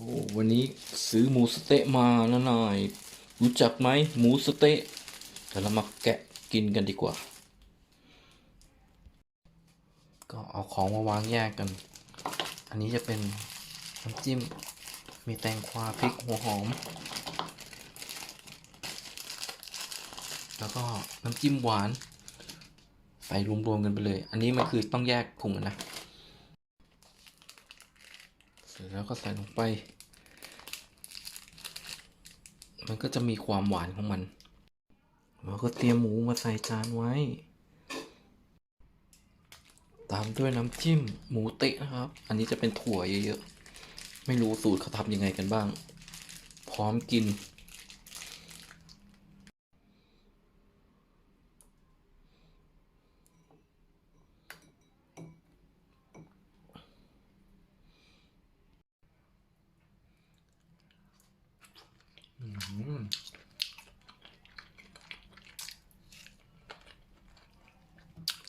โอ้วันนี้ซื้อหมูสเต๊ะมานะนายรู้จักไหมหมูสเต๊ะเดี๋ยวเรามาแกะกินกันดีกว่า ก็เอาของมาวางแยกกัน อันนี้จะเป็นน้ำจิ้ม มีแตงกวาพริกหัวหอม แล้วก็น้ำจิ้มหวาน ใส่รวมๆกันไปเลย อันนี้มันคือต้องแยกถุงนะ ร็จแล้วก็ใส่ลงไป มันก็จะมีความหวานของมันเราก็เตรียมหมูมาใส่จานไว้ ตามด้วยน้ำจิ้มหมูเตะนะครับ อันนี้จะเป็นถั่วเยอะๆ ไม่รู้สูตรเขาทำยังไงกันบ้าง พร้อมกิน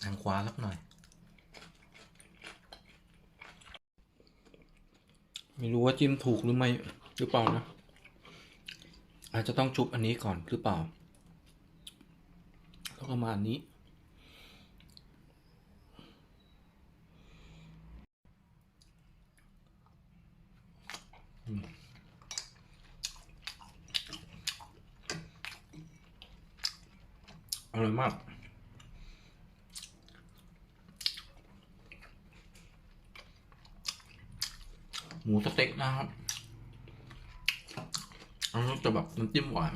ทางขวาสักหน่อย ไม่รู้ว่าจิ้มถูกหรือไม่หรือเปล่านะ อาจจะต้องชุบอันนี้ก่อนหรือเปล่าแล้วก็มาอันนี้ ร่อยมากหมูสเต็กนะครับอันนี้จะแบบน้ำจิ้มหวาน